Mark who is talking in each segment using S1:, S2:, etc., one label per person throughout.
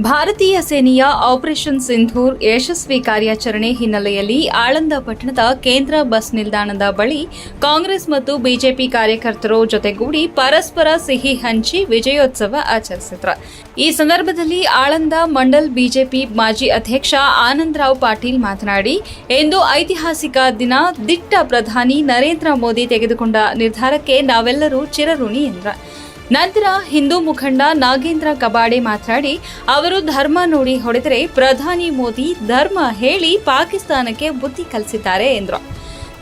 S1: ಭಾರತೀಯ ಸೇನೆಯ ಆಪರೇಷನ್ ಸಿಂಧೂರ್ ಯಶಸ್ವಿ ಕಾರ್ಯಾಚರಣೆ ಹಿನ್ನೆಲೆಯಲ್ಲಿ ಆಳಂದ ಪಟ್ಟಣದ ಕೇಂದ್ರ ಬಸ್ ನಿಲ್ದಾಣದ ಬಳಿ ಕಾಂಗ್ರೆಸ್ ಮತ್ತು ಬಿಜೆಪಿ ಕಾರ್ಯಕರ್ತರು ಜೊತೆಗೂಡಿ ಪರಸ್ಪರ ಸಿಹಿ ಹಂಚಿ ವಿಜಯೋತ್ಸವ ಆಚರಿಸಿದರು. ಈ ಸಂದರ್ಭದಲ್ಲಿ ಆಳಂದ ಮಂಡಲ್ ಬಿಜೆಪಿ ಮಾಜಿ ಅಧ್ಯಕ್ಷ ಆನಂದರಾವ್ ಪಾಟೀಲ್ ಮಾತನಾಡಿ, ಇಂದು ಐತಿಹಾಸಿಕ ದಿನ, ದಿಟ್ಟ ಪ್ರಧಾನಿ ನರೇಂದ್ರ ಮೋದಿ ತೆಗೆದುಕೊಂಡ ನಿರ್ಧಾರಕ್ಕೆ ನಾವೆಲ್ಲರೂ ಚಿರಋಣಿ ಎಂದ್ರ ನಂತರ ಹಿಂದೂ ಮುಖಂಡ ನಾಗೇಂದ್ರ ಕಬಾಡೆ ಮಾತನಾಡಿ, ಅವರು ಧರ್ಮ ನೋಡಿ ಹೊಡೆದರೆ ಪ್ರಧಾನಿ ಮೋದಿ ಧರ್ಮ ಹೇಳಿ ಪಾಕಿಸ್ತಾನಕ್ಕೆ ಬುದ್ಧಿ ಕಲಿಸಿದ್ದಾರೆ ಎಂದರು.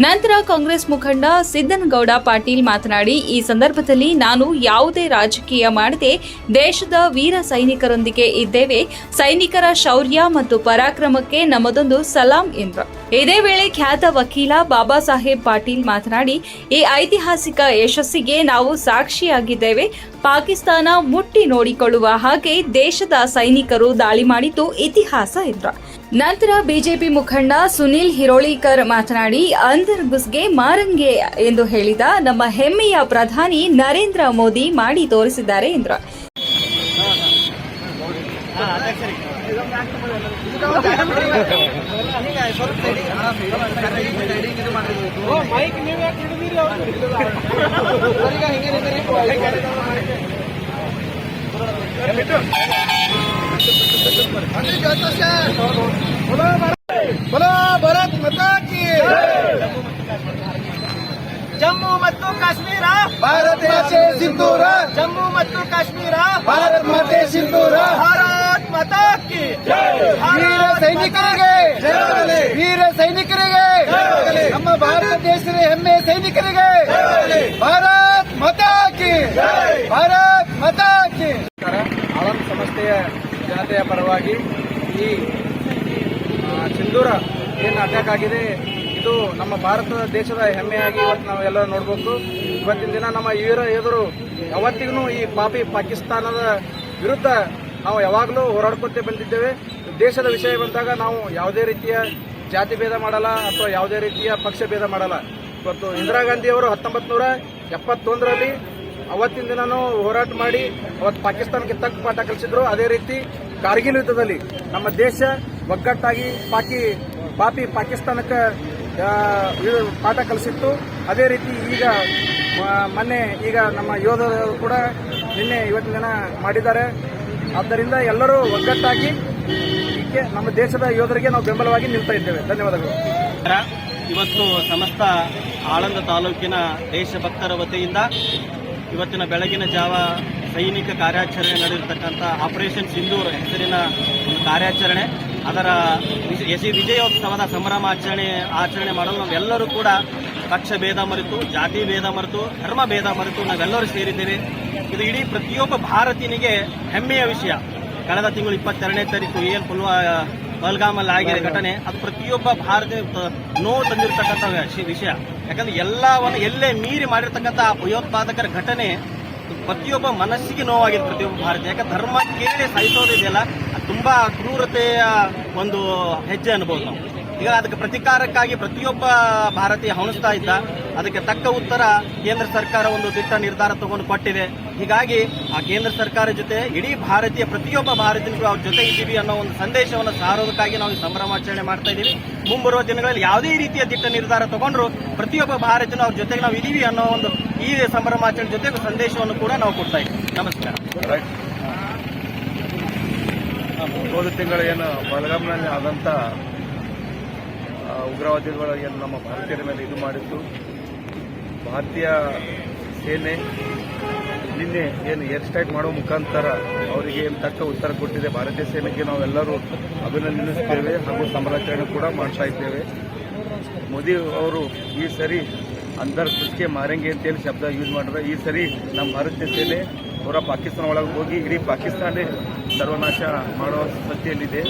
S1: ನಂತರ ಕಾಂಗ್ರೆಸ್ ಮುಖಂಡ ಸಿದ್ದನಗೌಡ ಪಾಟೀಲ್ ಮಾತನಾಡಿ, ಈ ಸಂದರ್ಭದಲ್ಲಿ ನಾನು ಯಾವುದೇ ರಾಜಕೀಯ ಮಾಡದೆ ದೇಶದ ವೀರ ಸೈನಿಕರೊಂದಿಗೆ ಇದ್ದೇವೆ. ಸೈನಿಕರ ಶೌರ್ಯ ಮತ್ತು ಪರಾಕ್ರಮಕ್ಕೆ ನಮ್ಮದೊಂದು ಸಲಾಂ ಎಂದರು. ಇದೇ ವೇಳೆ ಖ್ಯಾತ ವಕೀಲ ಬಾಬಾ ಸಾಹೇಬ್ ಪಾಟೀಲ್ ಮಾತನಾಡಿ, ಈ ಐತಿಹಾಸಿಕ ಯಶಸ್ಸಿಗೆ ನಾವು ಸಾಕ್ಷಿಯಾಗಿದ್ದೇವೆ. ಪಾಕಿಸ್ತಾನ ಮುಟ್ಟಿ ನೋಡಿಕೊಳ್ಳುವ ಹಾಗೆ ದೇಶದ ಸೈನಿಕರು ದಾಳಿ ಮಾಡಿದ್ದು ಇತಿಹಾಸ ಎಂದರು ನಂತರ ಬಿಜೆಪಿ ಮುಖಂಡ ಸುನಿಲ್ ಹಿರೋಳಿಕರ್ ಮಾತನಾಡಿ ಅಂದರ್ ಗುಸ್ಗೆ ಮಾರಂಗೆ ಎಂದು ಹೇಳಿದ ನಮ್ಮ ಹೆಮ್ಮೆಯ ಪ್ರಧಾನಿ ನರೇಂದ್ರ ಮೋದಿ ಮಾಡಿ ತೋರಿಸಿದ್ದಾರೆ ಎಂದರು
S2: बोलो भारत माता की
S3: ಜಮ್ಮು ಮತ್ತು ಕಾಶ್ಮೀರ
S2: ಭಾರತ್ ಮಾತೆ ಸಿಂಧೂರ
S3: ಜಮ್ಮು ಮತ್ತು ಕಾಶ್ಮೀರ
S2: ಭಾರತ್ ಮಾತೆ ವೀರ ಸೈನಿಕರಿಗೆ ವೀರ ಸೈನಿಕರಿಗೆ ನಮ್ಮ ಭಾರತ ದೇಶದ ಹೆಮ್ಮೆ ಸೈನಿಕರಿಗೆ ಭಾರತ್ ಮಾತಾ ಕಿ ಭಾರತ್ ಮತಾಕಿ ಆಳಂದ ಸಂಸ್ಥೆಯ ಜನತೆಯ ಪರವಾಗಿ ಈ ಚಿಂದೂರ ಸಿಂಧೂರ ಏನು ಅಟ್ಯಾಕ್ ಆಗಿದೆ ಇದು ನಮ್ಮ ಭಾರತ ದೇಶದ ಹೆಮ್ಮೆಯಾಗಿ ಇವತ್ತು ನಾವೆಲ್ಲ ಎಲ್ಲ ನೋಡಬೇಕು. ಇವತ್ತಿನ ದಿನ ನಮ್ಮ ವೀರ ಯೋಧರು ಯಾವತ್ತಿಗೂ ಈ ಪಾಪಿ ಪಾಕಿಸ್ತಾನದ ವಿರುದ್ಧ ನಾವು ಯಾವಾಗಲೂ ಹೋರಾಡ್ಕೊತೇ ಬಂದಿದ್ದೇವೆ. ದೇಶದ ವಿಷಯ ಬಂದಾಗ ನಾವು ಯಾವುದೇ ರೀತಿಯ ಜಾತಿ ಭೇದ ಮಾಡಲ್ಲ ಅಥವಾ ಯಾವುದೇ ರೀತಿಯ ಪಕ್ಷ ಭೇದ ಮಾಡಲ್ಲ. ಇವತ್ತು ಇಂದಿರಾ ಗಾಂಧಿ ಅವರು ಹತ್ತೊಂಬತ್ತು ನೂರ ಎಪ್ಪತ್ತೊಂದರಲ್ಲಿ ಅವತ್ತಿನ ದಿನನೂ ಹೋರಾಟ ಮಾಡಿ ಅವತ್ತು ಪಾಕಿಸ್ತಾನಕ್ಕೆ ತಕ್ಕ ಪಾಠ ಕಲಿಸಿದ್ರು. ಅದೇ ರೀತಿ ಕಾರ್ಗಿಲ್ ಯುದ್ಧದಲ್ಲಿ ನಮ್ಮ ದೇಶ ಒಗ್ಗಟ್ಟಾಗಿ ಪಾಕಿ, ಪಾಪಿ ಪಾಕಿಸ್ತಾನಕ್ಕೆ ಪಾಠ ಕಲಿಸಿತ್ತು. ಅದೇ ರೀತಿ ಈಗ ಮೊನ್ನೆ ಈಗ ನಮ್ಮ ಯೋಧರು ಕೂಡ ನಿನ್ನೆ ಇವತ್ತಿನ ದಿನ ಮಾಡಿದ್ದಾರೆ. ಆದ್ದರಿಂದ ಎಲ್ಲರೂ ಒಗ್ಗಟ್ಟಾಗಿ ನಮ್ಮ ದೇಶದ ಯೋಧರಿಗೆ ನಾವು ಬೆಂಬಲವಾಗಿ ನಿಲ್ತಾ ಇದ್ದೇವೆ. ಧನ್ಯವಾದಗಳು.
S3: ಇವತ್ತು ಸಮಸ್ತ ಆಳಂದ ತಾಲೂಕಿನ ದೇಶಭಕ್ತರ ವತಿಯಿಂದ ಇವತ್ತಿನ ಬೆಳಗಿನ ಜಾವ ಸೈನಿಕ ಕಾರ್ಯಾಚರಣೆ ನಡೆದಿರ್ತಕ್ಕಂಥ ಆಪರೇಷನ್ ಸಿಂಧೂರ್ ಹೆಸರಿನ ಒಂದು ಕಾರ್ಯಾಚರಣೆ. ಅದರ ಎಸಿ ವಿಜಯೋತ್ಸವದ ವಿಜಯೋತ್ಸವದ ಸಂಭ್ರಮಾಚರಣೆ ಆಚರಣೆ ಮಾಡಲು ನಾವೆಲ್ಲರೂ ಕೂಡ ಪಕ್ಷ ಭೇದ ಮರೆತು, ಜಾತಿ ಭೇದ ಮರೆತು, ಧರ್ಮ ಭೇದ ಮರೆತು ನಾವೆಲ್ಲರೂ ಸೇರಿದ್ದೇವೆ. ಇದು ಇಡೀ ಪ್ರತಿಯೊಬ್ಬ ಭಾರತೀಯನಿಗೆ ಹೆಮ್ಮೆಯ ವಿಷಯ. ಕಳೆದ ತಿಂಗಳು ಇಪ್ಪತ್ತೆರಡನೇ ತಾರೀಕು ಏನು ಪುಲ್ವಾ ಪಲ್ಗಾಮಲ್ಲಿ ಆಗಿದೆ ಘಟನೆ. ಅದು ಪ್ರತಿಯೊಬ್ಬ ಭಾರತೀಯ ನೋವು ತಂದಿರತಕ್ಕಂಥ ವಿಷಯ. ಯಾಕಂದ್ರೆ ಎಲ್ಲವನ್ನು ಎಲ್ಲೇ ಮೀರಿ ಮಾಡಿರ್ತಕ್ಕಂಥ ಆ ಭಯೋತ್ಪಾದಕರ ಘಟನೆ ಪ್ರತಿಯೊಬ್ಬ ಮನಸ್ಸಿಗೆ ನೋವಾಗಿದೆ ಪ್ರತಿಯೊಬ್ಬ ಭಾರತೀಯ. ಯಾಕಂದ್ರೆ ಧರ್ಮ ಕೇಳಿ ಸಹಿಸೋದಿದೆಯಲ್ಲ ಅದು ತುಂಬಾ ಕ್ರೂರತೆಯ ಒಂದು ಹೆಜ್ಜೆ ಅನ್ಬೋದು ನಾವು. ಈಗ ಅದಕ್ಕೆ ಪ್ರತಿಕಾರಕ್ಕಾಗಿ ಪ್ರತಿಯೊಬ್ಬ ಭಾರತೀಯ ಹವಣಿಸ್ತಾ ಇದ್ದ, ಅದಕ್ಕೆ ತಕ್ಕ ಉತ್ತರ ಕೇಂದ್ರ ಸರ್ಕಾರ ಒಂದು ದಿಟ್ಟ ನಿರ್ಧಾರ ತಗೊಂಡು ಕೊಟ್ಟಿದೆ. ಹೀಗಾಗಿ ಆ ಕೇಂದ್ರ ಸರ್ಕಾರ ಜೊತೆ ಇಡೀ ಭಾರತೀಯ, ಪ್ರತಿಯೊಬ್ಬ ಭಾರತೀಯನಿಗೂ ಅವ್ರ ಜೊತೆ ಇದ್ದೀವಿ ಅನ್ನೋ ಒಂದು ಸಂದೇಶವನ್ನು ಸಾರೋದಕ್ಕಾಗಿ ನಾವು ಈ ಸಂಭ್ರಮಾಚರಣೆ ಮಾಡ್ತಾ ಇದ್ದೀವಿ. ಮುಂಬರುವ ದಿನಗಳಲ್ಲಿ ಯಾವುದೇ ರೀತಿಯ ದಿಟ್ಟ ನಿರ್ಧಾರ ತಗೊಂಡ್ರು ಪ್ರತಿಯೊಬ್ಬ ಭಾರತೀಯನು ಅವ್ರ ಜೊತೆಗೆ ನಾವು ಇದ್ದೀವಿ ಅನ್ನೋ ಒಂದು ಈ ಸಂಭ್ರಮಾಚರಣೆ ಜೊತೆಗೆ ಸಂದೇಶವನ್ನು ಕೂಡ ನಾವು ಕೊಡ್ತಾ ಇದ್ದೀವಿ. ನಮಸ್ಕಾರ.
S4: ಹೋದ ತಿಂಗಳು ಏನು ಆದಂಥ ಉಗ್ರವಾದಿಗಳು ನಮ್ಮ ಭಾರತೀಯರ ಮೇಲೆ ಇದು ಮಾಡಿದ್ದು? ಭಾರತೀಯ ಸೇನೆ ನಿನ್ನೆ ಏನು ಏರ್ ಸ್ಟ್ರೈಕ್ ಮಾಡೋ ಮುಖಾಂತರ ಅವರಿಗೆ ಏನು ತಕ್ಕ ಉತ್ತರ ಕೊಟ್ಟಿದೆ. ಭಾರತೀಯ ಸೇನೆಗೆ ನಾವೆಲ್ಲರೂ ಅಭಿನಂದಿಸುತ್ತೇವೆ ಹಾಗೂ ಸಮರಾಚರಣೆ ಕೂಡ ಮಾಡ್ತಾ ಇದ್ದೇವೆ. ಮೋದಿ ಅವರು ಈ ಸರಿ ಅಂದರ್ ಕುಸ್ಕೆ ಮಾರಂಗೆ ಅಂತೇಳಿ ಶಬ್ದ ಯೂಸ್ ಮಾಡಿದ್ರೆ ಈ ಸರಿ ನಮ್ಮ ಭಾರತೀಯ ಸೇನೆ ಅವರ ಪಾಕಿಸ್ತಾನ ಒಳಗೆ ಹೋಗಿ ಇಡೀ ಪಾಕಿಸ್ತಾನೇ ಸರ್ವನಾಶ ಮಾಡುವ ಸ್ಥಿತಿಯಲ್ಲಿದೆ.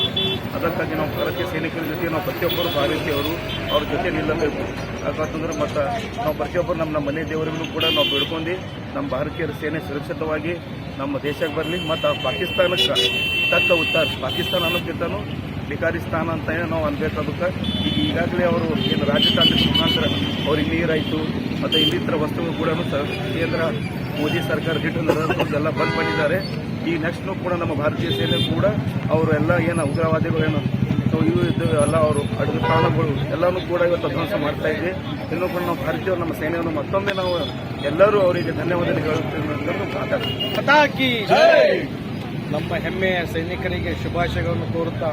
S4: ಅದಕ್ಕಾಗಿ ನಾವು ಭಾರತೀಯ ಸೈನಿಕರ ಜೊತೆ, ನಾವು ಪ್ರತಿಯೊಬ್ಬರು ಭಾರತೀಯವರು ಅವ್ರ ಜೊತೆ ನಿಲ್ಲಬೇಕು. ಯಾಕಂತಂದ್ರೆ ಮತ್ತು ನಾವು ಪ್ರತಿಯೊಬ್ಬರು ನಮ್ಮ ನಮ್ಮ ಮನೆ ದೇವರಿಗೂ ಕೂಡ ನಾವು ಬೇಡ್ಕೊಂಡು ನಮ್ಮ ಭಾರತೀಯರ ಸೇನೆ ಸುರಕ್ಷಿತವಾಗಿ ನಮ್ಮ ದೇಶಕ್ಕೆ ಬರಲಿ. ಮತ್ತು ಪಾಕಿಸ್ತಾನಕ್ಕೆ ತಕ್ಕ ಉತ್ತರ. ಪಾಕಿಸ್ತಾನ ಅನ್ನೋಕ್ಕಿಂತನೂ ಬಿಕಾರಿಸ್ತಾನ ಅಂತ ಏನೋ ನಾವು ಅನ್ಬೇಕು ಅದಕ್ಕೆ ಈಗ ಈಗಾಗಲೇ ಅವರು ಏನು ರಾಜಕಾರಣದ ಮುಖಾಂತರ ಅವ್ರಿಗೆ ನೀರಾಯಿತು. ಮತ್ತು ಇನ್ನಿತರ ವಸ್ತುಗಳು ಕೂಡ ಕೇಂದ್ರ ಮೋದಿ ಸರ್ಕಾರ ಹಿಟ್ಟು ಎಲ್ಲ ಬಂದ್ ಮಾಡಿದ್ದಾರೆ. ಈ ನೆಕ್ಸ್ಟ್ ಕೂಡ ನಮ್ಮ ಭಾರತೀಯ ಸೇನೆ ಕೂಡ ಅವರು ಎಲ್ಲ ಏನು ಉಗ್ರವಾದಿಗಳು ಏನು ಸೊ ಇವು ಇದು ಎಲ್ಲ ಅವರು ಅಡುಗೆ ಕಾರಣಗಳು ಎಲ್ಲನೂ ಕೂಡ ಇವತ್ತು ಧ್ವಂಸ ಮಾಡ್ತಾ ಇದ್ವಿ. ಇನ್ನೂ ಕೂಡ ನಾವು ಭಾರತೀಯ ನಮ್ಮ ಸೇನೆಯನ್ನು ಮತ್ತೊಮ್ಮೆ ನಾವು ಎಲ್ಲರೂ ಅವರಿಗೆ ಧನ್ಯವಾದಗಳು ಹೇಳುತ್ತೇವೆ
S5: ನಮ್ಮ ಹೆಮ್ಮೆಯ ಸೈನಿಕರಿಗೆ ಶುಭಾಶಯಗಳನ್ನು ಕೋರುತ್ತಾ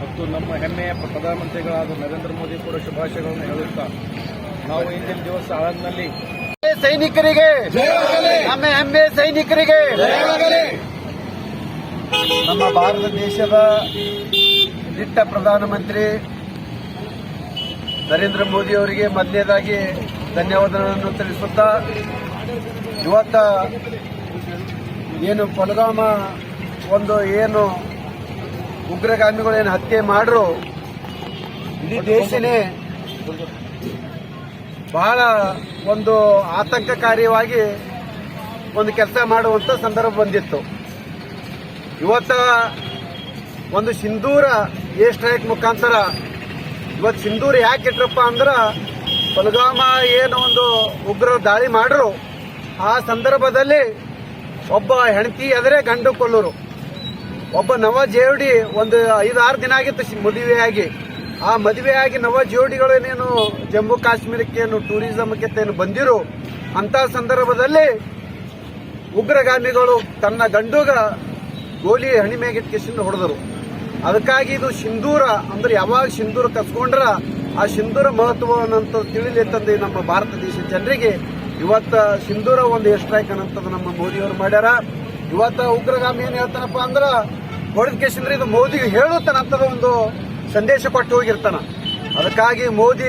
S5: ಮತ್ತು ನಮ್ಮ ಹೆಮ್ಮೆಯ ಪ್ರಧಾನಮಂತ್ರಿಗಳಾದ ನರೇಂದ್ರ ಮೋದಿ ಕೂಡ ಶುಭಾಶಯಗಳನ್ನು ಹೇಳುತ್ತಾ. ನಾವು ಇಂದಿನ ದಿವಸ ಆಳಂದ್ನಲ್ಲಿ
S2: ಸೈನಿಕರಿಗೆ. ನಮ್ಮ ಹೆಮ್ಮೆ ಸೈನಿಕರಿಗೆ. ನಮ್ಮ ಭಾರತ ದೇಶದ ದಿಟ್ಟ ಪ್ರಧಾನಮಂತ್ರಿ ನರೇಂದ್ರ ಮೋದಿ ಅವರಿಗೆ ಮೊದಲನೇದಾಗಿ ಧನ್ಯವಾದಗಳನ್ನು ತಿಳಿಸುತ್ತಾ ಇವತ್ತ ಏನು ಪುಲ್ವಾಮ ಒಂದು ಏನು ಉಗ್ರಗಾಮಿಗಳು ಏನು ಹತ್ಯೆ ಮಾಡ್ರು ಇಡೀ ದೇಶನೇ ಬಹಳ ಒಂದು ಆತಂಕಕಾರಿಯಾಗಿ ಒಂದು ಕೆಲಸ ಮಾಡುವಂಥ ಸಂದರ್ಭ ಬಂದಿತ್ತು. ಇವತ್ತ ಒಂದು ಸಿಂಧೂರ ಏರ್ ಸ್ಟ್ರೈಕ್ ಮುಖಾಂತರ ಇವತ್ತು ಸಿಂಧೂರ ಯಾಕೆ ಇಟ್ರಪ್ಪ ಅಂದ್ರೆ ಪಲ್ಗಾಮ ಏನು ಒಂದು ಉಗ್ರ ದಾಳಿ ಮಾಡರು. ಆ ಸಂದರ್ಭದಲ್ಲಿ ಒಬ್ಬ ಹೆಂಡತಿ ಆದರೆ ಗಂಡು ಕೊಲ್ಲರು. ಒಬ್ಬ ನವ ಜೇವಡಿ ಒಂದು ಐದಾರು ದಿನ ಆಗಿತ್ತು ಮದುವೆಯಾಗಿ. ಆ ಮದುವೆಯಾಗಿ ನವ ಜೋಡಿಗಳೇನೇನು ಜಮ್ಮು ಕಾಶ್ಮೀರಕ್ಕೆ ಏನು ಟೂರಿಸಂಕ್ಕೆ ಏನು ಬಂದಿರೋ ಅಂತ ಸಂದರ್ಭದಲ್ಲಿ ಉಗ್ರಗಾಮಿಗಳು ತನ್ನ ಗಂಡುಗ ಗೋಲಿ ಹಣಿಮೆಗಿಟ್ಕೆಸಿಂದ ಹೊಡೆದರು. ಅದಕ್ಕಾಗಿ ಇದು ಸಿಂಧೂರ, ಅಂದ್ರೆ ಯಾವಾಗ ಸಿಂಧೂರ ಕಸ್ಕೊಂಡ್ರ ಆ ಸಿಂಧೂರ ಮಹತ್ವವನ್ನಂತ ತಿಳಿಲಿತ್ತಂದು ನಮ್ಮ ಭಾರತ ದೇಶದ ಜನರಿಗೆ. ಇವತ್ತ ಸಿಂಧೂರ ಒಂದು ಸ್ಟ್ರೈಕ್ ಅನ್ನಂಥದ್ದು ನಮ್ಮ ಮೋದಿಯವರು ಮಾಡ್ಯಾರ. ಇವತ್ತ ಉಗ್ರಗಾಮಿ ಏನು ಹೇಳ್ತಾನಪ್ಪ ಅಂದ್ರ ಹೊಡೆದ ಕೇಸಿಂದ್ರ ಇದು ಮೋದಿಗೆ ಹೇಳುತ್ತಾನಂತದ ಒಂದು ಸಂದೇಶ ಕೊಟ್ಟು ಹೋಗಿರ್ತಾನ. ಅದಕ್ಕಾಗಿ ಮೋದಿ